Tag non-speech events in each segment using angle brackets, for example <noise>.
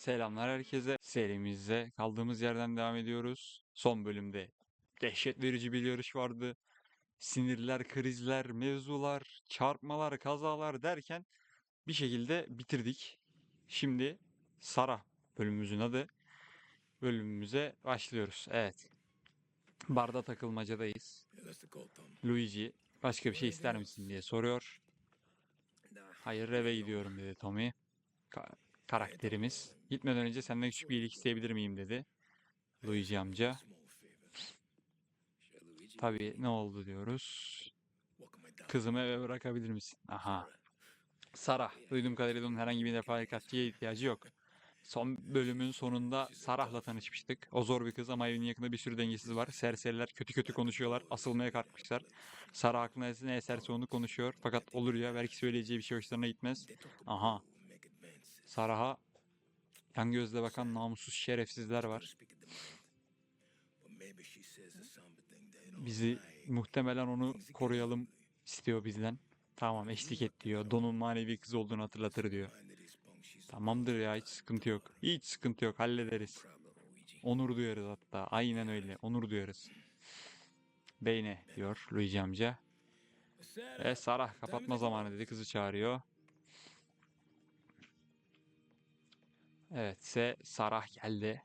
Selamlar herkese. Serimize kaldığımız yerden devam ediyoruz. Son bölümde dehşet verici bir yarış vardı. Sinirler, krizler, mevzular, çarpmalar, kazalar derken bir şekilde bitirdik. Şimdi Sara bölümümüzün adı. Bölümümüze başlıyoruz. Evet. Barda takılmacadayız. Luigi başka bir şey ister misin diye soruyor. Hayır eve gidiyorum dedi Tommy. Ka- karakterimiz. Gitmeden önce senden küçük bir iyilik isteyebilir miyim dedi. Luigi amca. Tabii ne oldu diyoruz. Kızımı eve bırakabilir misin? Aha. Sara. Duyduğum kadarıyla onun herhangi bir refakatçiye ihtiyacı yok. Son bölümün sonunda Sarah'la tanışmıştık. O zor bir kız ama evinin yakında bir sürü dengesiz var. Serseriler kötü kötü konuşuyorlar. Asılmaya kalkmışlar. Sarah aklına ne eserse onu konuşuyor. Fakat olur ya belki söyleyeceği bir şey hoşlarına gitmez. Aha. Sarah'a yan gözle bakan namussuz şerefsizler var. Bizi muhtemelen onu koruyalım istiyor bizden. Tamam eşlik et diyor. Don'un manevi kız olduğunu hatırlatır diyor. Tamamdır ya hiç sıkıntı yok. Hiç sıkıntı yok hallederiz. Onur duyarız hatta. Aynen öyle. Onur duyarız. Beyne diyor Luigi amca. E Sarah kapatma zamanı dedi. Kızı çağırıyor. Evet ise Sarah geldi.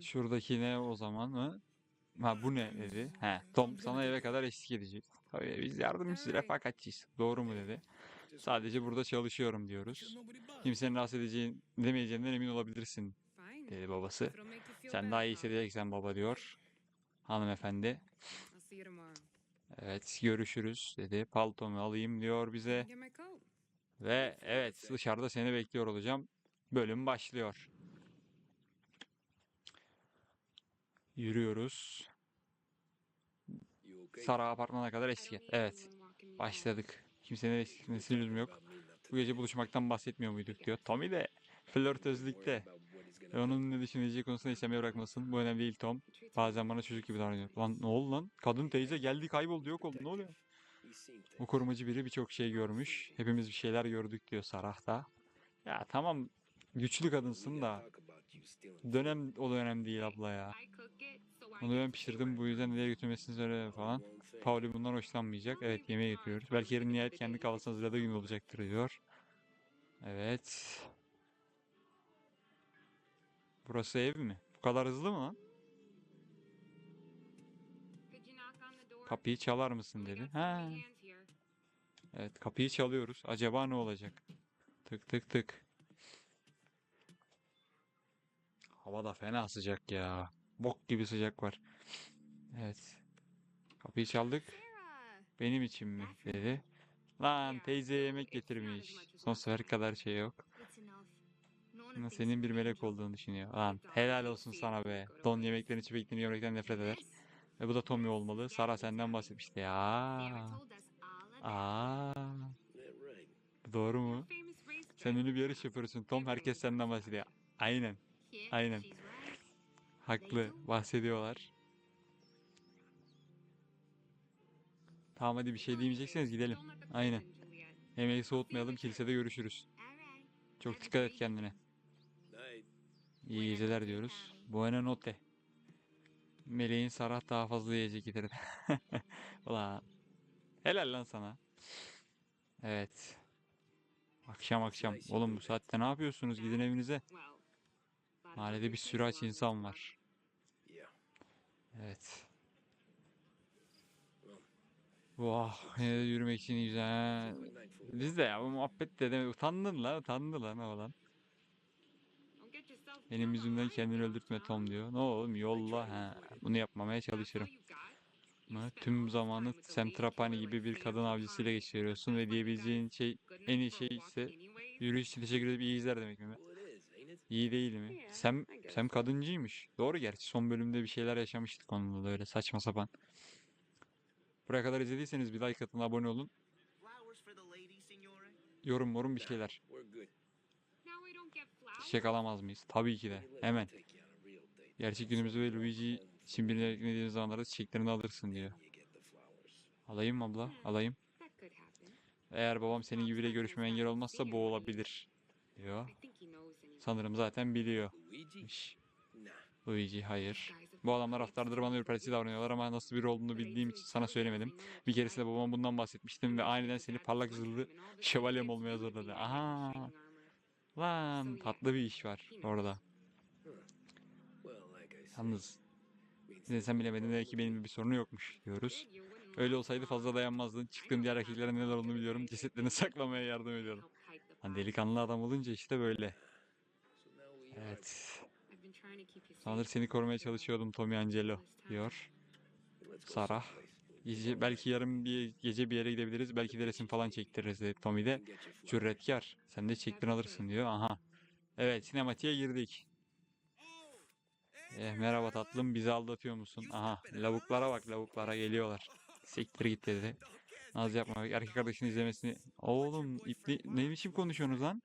Şuradaki ne o zaman mı? Ha bu ne dedi. He Tom sana eve kadar eşlik edecek. Tabii biz Alright. refakatçiyiz. Doğru mu dedi. Sadece burada çalışıyorum diyoruz. Kimsenin rahatsız edeceğin demeyeceğinden emin olabilirsin dedi babası. Sen daha iyi hissedeceksen baba diyor. Hanımefendi. Evet görüşürüz dedi. Paltomu alayım diyor bize. Ve evet dışarıda seni bekliyor olacağım. Bölüm başlıyor. Yürüyoruz. Sara apartmana kadar et. Evet başladık. Kimsenin eşlik etmesine lüzum yok. Bu gece buluşmaktan bahsetmiyor muyduk diyor. Tommy de flörtözlükte. Ve onun ne düşüneceği konusunda istemeye bırakmasın. Bu önemli değil Tom. Bazen bana çocuk gibi davranıyor. Lan ne oldu lan? Kadın teyze geldi kayboldu yok oldu ne oluyor? Bu korumacı biri birçok şey görmüş. Hepimiz bir şeyler gördük diyor Sarah da. Ya tamam güçlü kadınsın da dönem o dönem değil abla ya. Onu ben pişirdim bu yüzden nereye götürmesini söyle falan. Pauli bundan hoşlanmayacak. Evet yemeğe götürüyoruz. Belki yarın nihayet kendi kahvaltısını hazırladığı gün olacaktır diyor. Evet. Burası ev mi? Bu kadar hızlı mı lan? Kapıyı çalar mısın dedi. Ha. Evet kapıyı çalıyoruz. Acaba ne olacak? Tık tık tık. Hava da fena sıcak ya. Bok gibi sıcak var. Evet. Kapıyı çaldık. Benim için mi dedi. Lan teyze yemek getirmiş. Son sefer kadar şey yok. Ama senin bir melek olduğunu düşünüyor. Lan helal olsun sana be. Don yemeklerin içi görmekten nefret eder. Ve bu da Tommy olmalı. Sara senden bahsetmişti. Ya. Aa. Doğru mu? Sen ünlü bir yarış yapıyorsun Tom. Herkes senden bahsediyor. Aynen. Aynen. Haklı. Bahsediyorlar. Tamam hadi bir şey diyemeyecekseniz gidelim. Aynen. Yemeği soğutmayalım. Kilisede görüşürüz. Çok dikkat et kendine. İyi geceler diyoruz. Buena notte. Meleğin Sarah daha fazla yiyecek getirdi. <laughs> Ulan. Helal lan sana. Evet. Akşam akşam. Oğlum bu saatte ne yapıyorsunuz? Gidin evinize. Mahallede bir sürü aç insan var. Evet. Vah, yine yürümek için güzel. Biz de ya bu muhabbet de. Utandın lan, utandın lan oğlan. Benim yüzümden kendini öldürtme Tom. Diyor. Ne oğlum yolla. Ha, bunu yapmamaya çalışırım. Ama tüm zamanı lady Trapani gibi bir kadın avcısıyla geçiriyorsun ve diyebileceğin şey en iyi şey ise yürüyüş için teşekkür edip iyi izler demek mi? İyi değil mi? Sem so. kadıncıymış. Doğru gerçi son bölümde bir şeyler yaşamıştık onunla da öyle saçma sapan. Buraya kadar izlediyseniz bir like atın, abone olun. Yorum morum bir şeyler. Çiçek alamaz mıyız? Tabii ki de. Hemen. Gerçek günümüzde ve Luigi için birine ekmediğiniz zamanlarda çiçeklerini alırsın diyor. Alayım mı abla? Alayım. Could happen. Eğer babam senin gibi biriyle görüşmeme engel olmazsa bu olabilir. diyor. Sanırım zaten biliyor. Luigi? Hayır. Bu adamlar haftalardır bana ürpertici davranıyorlar ama nasıl biri olduğunu bildiğim için sana söylemedim. Bir keresinde babama bundan bahsetmiştim ve aniden seni parlak zırhlı şövalyem olmaya zorladı. Aha. Lan tatlı bir iş var orada. Yalnız yine sen bilemedin belki benim bir sorunu yokmuş diyoruz. Öyle olsaydı fazla dayanmazdın. Çıktığın diğer erkeklere neler olduğunu biliyorum. Cesetlerini saklamaya yardım ediyorum. Hani delikanlı adam olunca işte böyle. Evet. Sanır seni korumaya çalışıyordum Tommy Angelo diyor. Sarah. Gece, belki yarın bir gece bir yere gidebiliriz. Belki de resim falan çektiririz dedi Tommy de. Cüretkar. Sen de çektin alırsın diyor. Aha. Evet sinematiğe girdik. Eh, merhaba tatlım bizi aldatıyor musun? Aha lavuklara bak lavuklara geliyorlar. Siktir git dedi. Naz yapma erkek kardeşini izlemesini. Oğlum ipli ne biçim konuşuyorsunuz lan?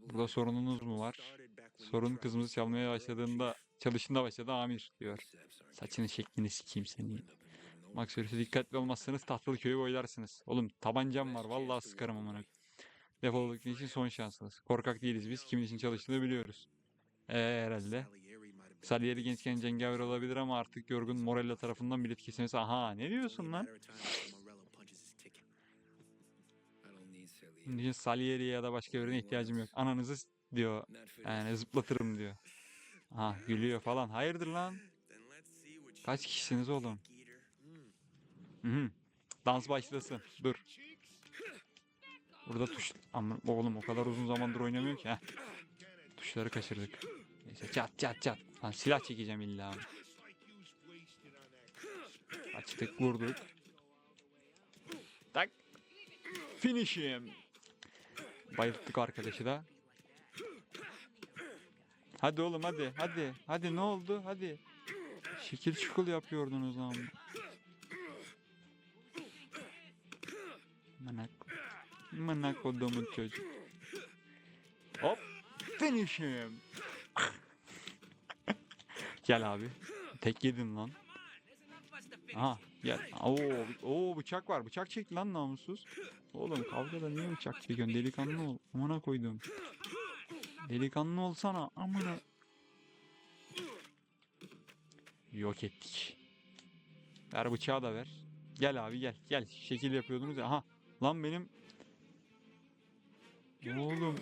Burada sorununuz mu var? Sorun kızımızı çalmaya başladığında çalışında başladı Amir diyor. Steps aren't Saçını şeklini sikeyim seni. Max sürüsü dikkatli olmazsanız tahtalı köyü boylarsınız. Oğlum tabancam var vallahi sıkarım amına. Defol gittiğin için son şansınız. Korkak değiliz biz. Kimin için çalıştığını biliyoruz. Eee herhalde. Salieri gençken cengaver olabilir ama artık yorgun Morella tarafından bilet kesilmesi. Aha ne diyorsun lan? need Salieri. Ya da başka birine ihtiyacım yok. Ananızı diyor. Yani zıplatırım diyor. Aha gülüyor falan. Hayırdır lan? Kaç kişisiniz oğlum? Hı hı. Dans başlasın. Dur. Burada tuş... Ama oğlum o kadar uzun zamandır oynamıyor ki. Heh. Tuşları kaçırdık. Neyse çat çat çat. Lan silah çekeceğim illa. Açtık vurduk. Tak. Finish him. Bayılttık arkadaşı da. Hadi oğlum hadi hadi. Hadi ne oldu hadi. Şekil şukul yapıyordunuz lan. Manak kodumun çocuk. Hop. Finish him. <laughs> Gel abi. Tek yedin lan. Aha gel. Oo, oo bıçak var. Bıçak çek lan namussuz. Oğlum kavgada niye bıçak çekiyorsun? Delikanlı ol. Amına koydum. Delikanlı olsana. Amına. Yok ettik. Ver bıçağı da ver. Gel abi gel. Gel. Şekil yapıyordunuz ya. Aha. Lan benim. Oğlum.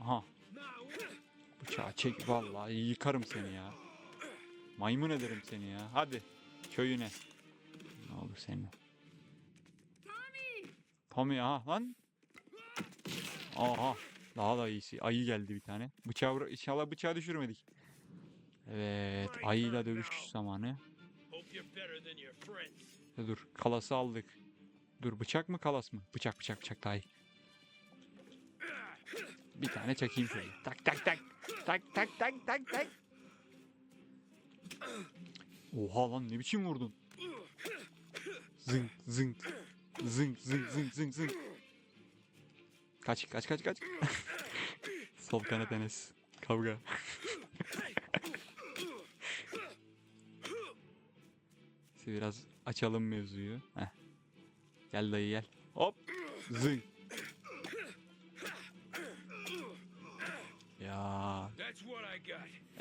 Aha. Bıçağı çek. Vallahi yıkarım seni ya. Maymun ederim seni ya. Hadi. Köyüne. Ne olur senin. Tommy aha lan. Aha. Daha da iyisi. Ayı geldi bir tane. Bıçağı inşallah bıçağı düşürmedik. Evet. Ayıyla dövüş zamanı. Dur. Kalası aldık. Dur bıçak mı kalas mı? Bıçak bıçak bıçak daha iyi. Bir tane çakayım şöyle. Tak tak tak. Tak tak tak tak tak. Oha lan ne biçim vurdun? Zınk zınk. Zınk zınk zınk zınk zınk. Kaç kaç kaç kaç. <laughs> Sol kanat Enes. Kavga. <laughs> Biraz açalım mevzuyu. Heh. Gel dayı gel. Hop. Zınk.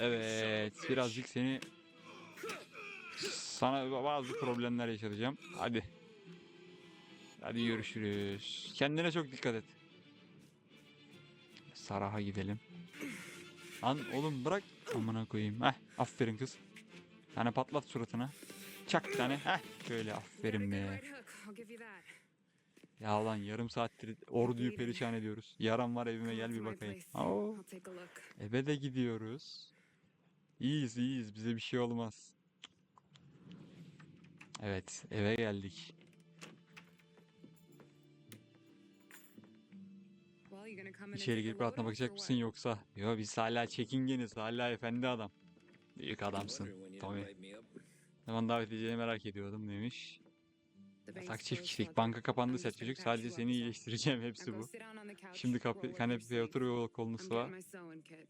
Evet, birazcık seni sana bazı problemler yaşatacağım. Hadi. Hadi görüşürüz. Kendine çok dikkat et. Sarah'a gidelim. Lan oğlum bırak. Amına koyayım. Heh, aferin kız. Tane patlat suratına. Çak bir tane. Heh, şöyle aferin be. Ya lan yarım saattir orduyu perişan ediyoruz. Yaram var evime gel bir bakayım. Oo. Eve de gidiyoruz. İyiyiz iyiyiz bize bir şey olmaz. Evet eve geldik. İçeri girip rahatına bakacak mısın yoksa? Yo biz hala çekingeniz hala efendi adam. Büyük adamsın. Tommy. zaman davet edeceğini merak ediyordum demiş. Yatak çift kişilik banka kapandı set çocuk sadece seni iyileştireceğim hepsi bu. Şimdi kapı, kanepeye otur ve kolunu sıva.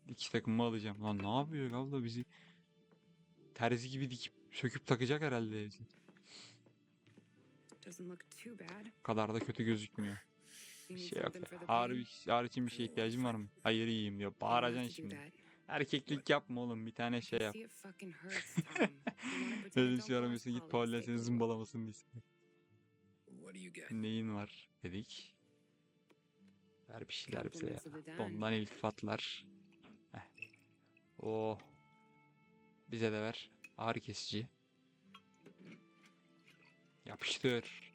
Dikiş takımımı alacağım. Lan ne yapıyor abla bizi? Terzi gibi dikip söküp takacak herhalde bad. O kadar da kötü gözükmüyor. Bir şey yok. Ağrı, ağrı için bir şeye ihtiyacın var mı? Hayır iyiyim diyor. Bağıracaksın şimdi. Erkeklik yapma oğlum. Bir tane şey yap. Öyle <laughs> şey aramıyorsun git Paul'le seni zımbalamasın diye. Neyin var dedik. Ver bir şeyler bize ya. Ondan iltifatlar. Heh. Oh. Bize de ver. Ağrı kesici. Yapıştır.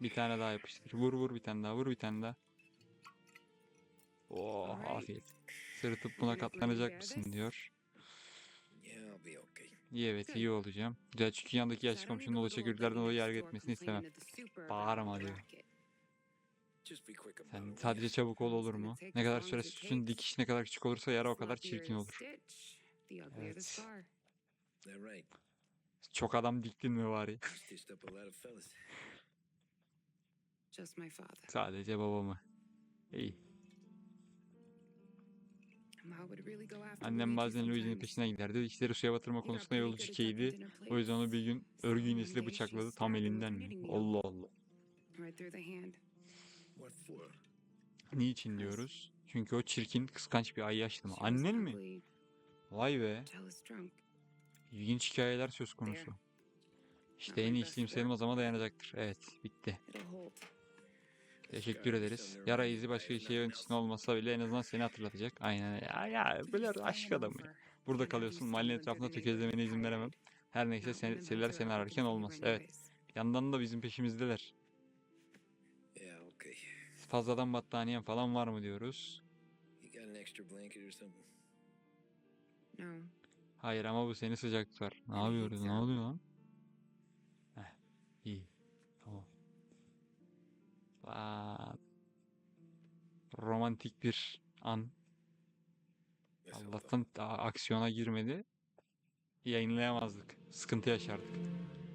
Bir tane daha yapıştır. Vur vur bir tane daha. Vur bir tane daha. Oh afiyet. Sırıtıp buna katlanacak mısın diyor. İyi evet iyi olacağım. Güzel çünkü yandaki yaş komşunun olacak gürlerden dolayı yargı etmesini istemem. Bağırma diyor. Sen sadece çabuk ol olur mu? Ne kadar süre sürsün dikiş ne kadar küçük olursa yara o kadar çirkin olur. Evet. Çok adam diktin mi bari? Sadece babamı. İyi. Annem bazen Luigi'nin sometimes. peşinden giderdi. İşleri suya batırma konusunda tucking dinner O yüzden onu bir gün örgü iğnesiyle bıçakladı tam elinden mi? Allah Allah. Niçin diyoruz? Çünkü o çirkin, kıskanç bir ay yaşlı mı? Annen mi? Vay be. İlginç hikayeler söz konusu. İşte en iyi içtiğim sayılmaz ama dayanacaktır. Evet, bitti. Teşekkür ederiz. Yara izi başka şey için olmasa bile en azından seni hatırlatacak. Aynen. Ya ya böyle aşk adamı. Burada kalıyorsun. Mahallenin etrafında tökezlemene izin veremem. Her neyse sen, seriler seni ararken olmaz. Evet. Yandan da bizim peşimizdeler. Fazladan battaniyen falan var mı diyoruz. No. Hayır ama bu seni sıcak tutar. Ne yapıyoruz? Ne oluyor lan? Romantik bir an. Allah'tan aksiyona girmedi. Yayınlayamazdık. Sıkıntı yaşardık.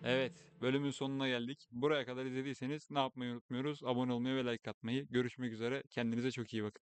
Evet, bölümün sonuna geldik. Buraya kadar izlediyseniz ne yapmayı unutmuyoruz? Abone olmayı ve like atmayı. Görüşmek üzere. Kendinize çok iyi bakın.